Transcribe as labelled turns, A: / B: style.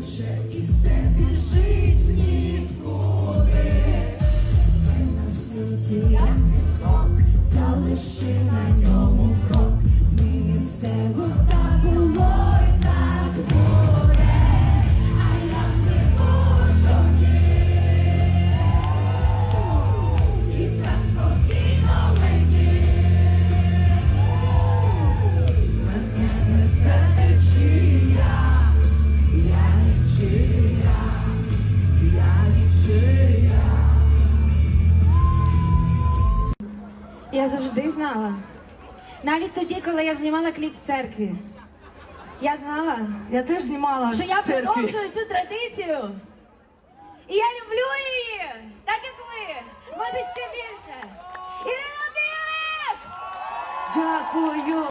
A: вже і все біжить в. Завжди знала. Навіть тоді, коли я знімала кліп в церкві. Я знала,
B: Я теж знімала
A: що я
B: в церкві.
A: продовжую цю традицію. І я люблю її, так як ви. Може ще більше. Ірина Білик!
B: Дякую.